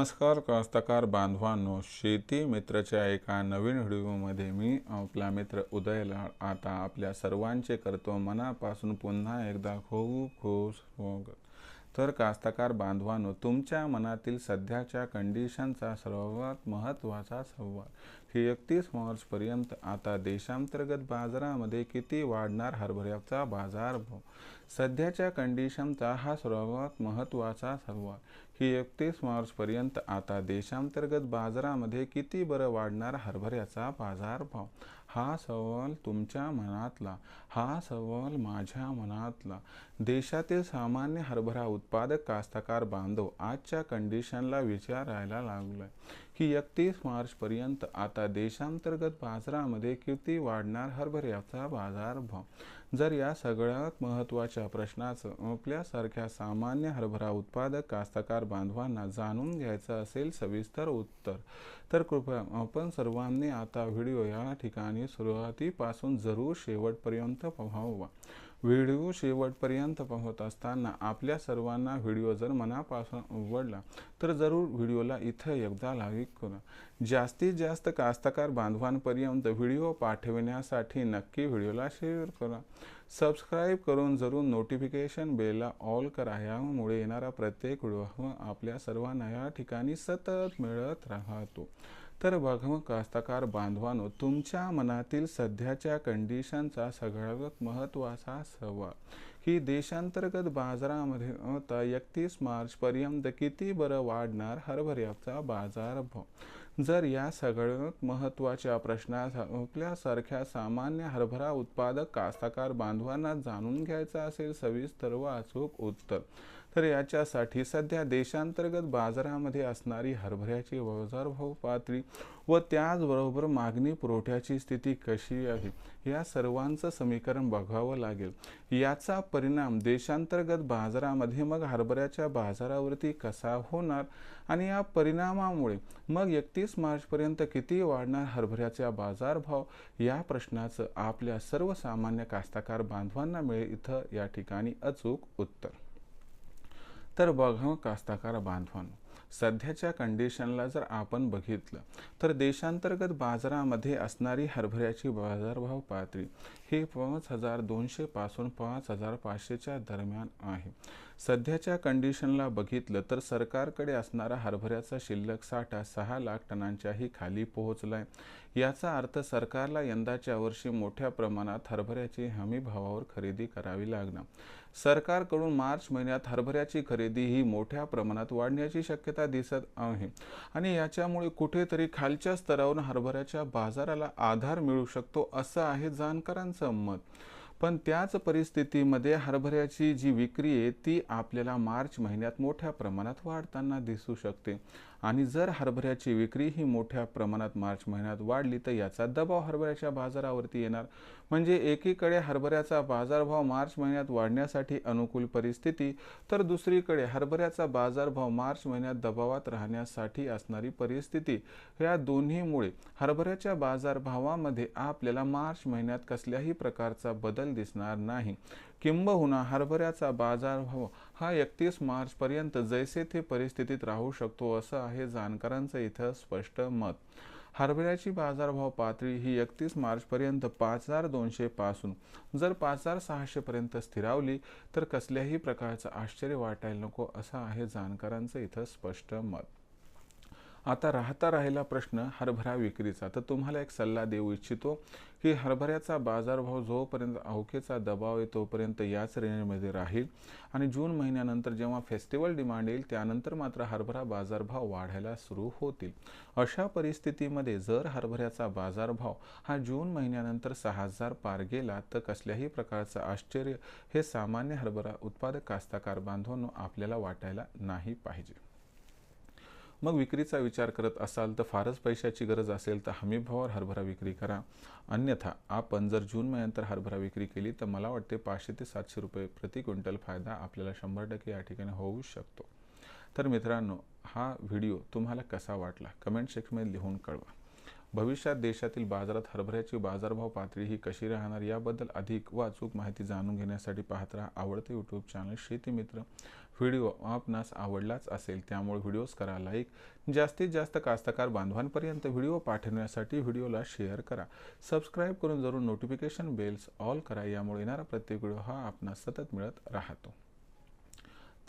नमस्कार कास्तकार बांधवांनो. शेती मित्रच्या एका नवीन व्हिडिओमध्ये मी आपला मित्र उदयला आता आपल्या सर्वांचे करतो मनापासून पुन्हा एकदा खूप खूप स्वागत. तर कास्तकार बांधवांनो तुमच्या मनातील सध्याच्या कंडिशनचा सर्वात महत्त्वाचा संवाद. ही एकतीस मार्चपर्यंत आता देशांतर्गत बाजारामध्ये किती वाढणार हरभऱ्याचा बाजारभाव सध्याच्या कंडिशनचा हा सर्वात महत्त्वाचा संवाद. ही एकतीस मार्चपर्यंत आता देशांतर्गत बाजारामध्ये किती बरं वाढणार हरभऱ्याचा बाजारभाव हा सवाल तुमच्या मनातला हा सवाल माझ्या मनातला. देशातील सामान्य हरभरा उत्पादक कास्तकार बांधव आजच्या कंडिशनला विचारायला लागलाय. की एकतीस मार्चपर्यंत आता देशांतर्गत बाजारामध्ये किती वाढणार हरभऱ्याचा बाजारभाव जर या सगळ्यात महत्त्वाच्या प्रश्नाचं आपल्यासारख्या सामान्य हरभरा उत्पादक कास्तकार बांधवांना जाणून घ्यायचं असेल सविस्तर उत्तर तर कृपया आपण सर्वांनी आता व्हिडिओ या ठिकाणी सुरुवातीपासून जरूर शेवटपर्यंत पाहावा. व्हिडिओ शेवटपर्यंत पाहत असताना आपल्या सर्वांना व्हिडिओ जर मनापासून आवडला तर जरूर व्हिडिओला इथं एकदा लाईक करा. जास्तीत जास्त कास्तकार बांधवांपर्यंत व्हिडिओ पाठविण्यासाठी नक्की व्हिडिओला शेअर करा. सबस्क्राईब करून जरूर नोटिफिकेशन बेलला ऑल करा यामुळे येणारा प्रत्येक व्हिडिओ आपल्या सर्वांना या ठिकाणी सतत मिळत राहतो. तर बघ कास्तकार बांधवानो तुमच्या मनातील सध्याच्या कंडिशनचा सगळ्यात महत्त्वाचा सवाल. की देशांतर्गत बाजारामध्ये आता एकतीस मार्चपर्यंत किती बरं वाढणार हरभऱ्याचा बाजारभाव? जर या सगळ्यात महत्त्वाच्या प्रश्नाचा आपल्यासारख्या सामान्य हरभरा उत्पादक कास्तकार बांधवांना जाणून घ्यायचा असेल सविस्तर व अचूक उत्तर. तर याच्यासाठी सध्या देशांतर्गत बाजारामध्ये असणारी हरभऱ्याची बाजारभाव पातळी व त्याचबरोबर मागणी पुरवठ्याची स्थिती कशी आहे या सर्वांचं समीकरण बघावं लागेल. याचा परिणाम देशांतर्गत बाजारामध्ये मग हरभऱ्याच्या बाजारावरती कसा होणार आणि या परिणामामुळे मग एकतीस मार्चपर्यंत किती वाढणार हरभऱ्याचा बाजारभाव या प्रश्नाचं आपल्या सर्वसामान्य कास्तकार बांधवांना मिळेल. इथं या ठिकाणी अचूक उत्तर. तर बघा कास्ताकार बांधवांनो. सध्याच्या कंडिशनला जर आपण बघितलं तर देशांतर्गत बाजारामध्ये असणारी हरभऱ्याची बाजारभाव पातळी ही पाच हजार दोनशे पासून पाच हजार पाचशेच्या दरम्यान आहे. सध्याच्या कंडिशनला बघितलं तर सरकारकडे असणारा हरभऱ्याचा शिल्लक साठा सहा लाख टनांच्याही खाली पोहोचलाय. याचा अर्थ सरकारला यंदाच्या वर्षी मोठ्या प्रमाणात हरभऱ्याची हमी भावावर खरेदी करावी लागणार. सरकारकडून मार्च महिन्यात हरभऱ्याची खरेदी ही मोठ्या प्रमाणात वाढण्याची शक्यता दिसत आहे. आणि याच्यामुळे कुठेतरी खालच्या स्तरावरून हरभऱ्याच्या बाजाराला आधार मिळू शकतो असं आहे जाणकारांचं मत. पण त्याच परिस्थितीमध्ये हरभऱ्याची जी विक्री आहे ती आपल्याला मार्च महिन्यात मोठ्या प्रमाणात वाढताना दिसू शकते. आणि जर हरभऱ्याची विक्री ही मोठ्या प्रमाणात मार्च महिन्यात वाढली तर याचा दबाव हरभऱ्याच्या बाजारावरती येणार. म्हणजे एकीकडे हरभऱ्याचा बाजारभाव मार्च महिन्यात वाढण्यासाठी अनुकूल परिस्थिती तर दुसरीकडे हरभऱ्याचा बाजारभाव मार्च महिन्यात दबावात राहण्यासाठी असणारी परिस्थिती. या दोन्हीमुळे हरभऱ्याच्या बाजारभावामध्ये आपल्याला मार्च महिन्यात कसल्याही प्रकारचा बदल दिसणार नाही. किंबहुना हरभऱ्याचा बाजारभाव हा एकतीस मार्चपर्यंत जैसे ते परिस्थितीत राहू शकतो असं आहे जाणकारांचं इथं स्पष्ट मत. हरभऱ्याची बाजारभाव पातळी ही एकतीस मार्चपर्यंत पाच हजार दोनशे पासून जर पाच हजार सहाशेपर्यंत स्थिरावली तर कसल्याही प्रकारचं आश्चर्य वाटायला नको असं आहे जाणकारांचं इथं स्पष्ट मत. आता राहता राहिला प्रश्न हरभरा विक्रीचा. तर तुम्हाला एक सल्ला देऊ इच्छितो की हरभऱ्याचा बाजारभाव जोपर्यंत अवकेचा दबाव आहे तोपर्यंत याच रेंजमध्ये राहील. आणि जून महिन्यानंतर जेव्हा फेस्टिवल डिमांड येईल त्यानंतर मात्र हरभरा बाजारभाव वाढायला सुरू होतील. अशा परिस्थितीमध्ये जर हरभऱ्याचा बाजारभाव हा जून महिन्यानंतर सहा हजार पार गेला तर कसल्याही प्रकारचं आश्चर्य हे सामान्य हरभरा उत्पादक कास्ताकार बांधवांनो आपल्याला वाटायला नाही पाहिजे. मग विक्रीचा विचार करत असाल तर फारच पैशाची गरज असेल तर हमीभावावर हरभरा विक्री करा. अन्यथा आपण जर जून महिन्यानंतर हरभरा विक्री केली तर मला वाटते पाचशे ते सातशे रुपये प्रति क्विंटल फायदा आपल्याला शंभर टक्के या ठिकाणी होऊ शकतो. तर मित्रांनो हा व्हिडिओ तुम्हाला कसा वाटला? कमेंट सेक्शनमध्ये लिहून कळवा. भविष्यात देशातील बाजारात हरभऱ्याची बाजारभाव पातळी ही कशी राहणार याबद्दल अधिक व अचूक माहिती जाणून घेण्यासाठी पाहत राहा आवडते यूट्यूब चॅनल शेतीमित्र व्हिडिओ आपणास आवडलाच असेल त्यामुळे व्हिडिओज करा लाईक जास्तीत जास्त कास्तकार बांधवांपर्यंत व्हिडिओ पाठवण्यासाठी व्हिडिओला शेअर करा. सबस्क्राईब करून जरूर नोटिफिकेशन बेल्स ऑल करा यामुळे येणारा प्रत्येक व्हिडिओ हा आपणास सतत मिळत राहतो.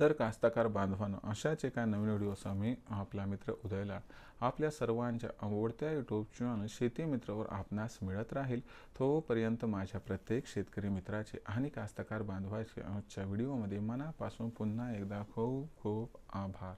तर कास्तकार बांधवांनो अशाच एका नवीन व्हिडिओसह मी आपला मित्र उदयला आपल्या सर्वांच्या आवडत्या यूट्यूब चॅनल शेती मित्रावर आपणास मिळत राहील. तोपर्यंत माझ्या प्रत्येक शेतकरी मित्राचे आणि कास्तकार बांधवाचे आजच्या व्हिडिओमध्ये मनापासून पुन्हा एकदा खूप खूप आभार.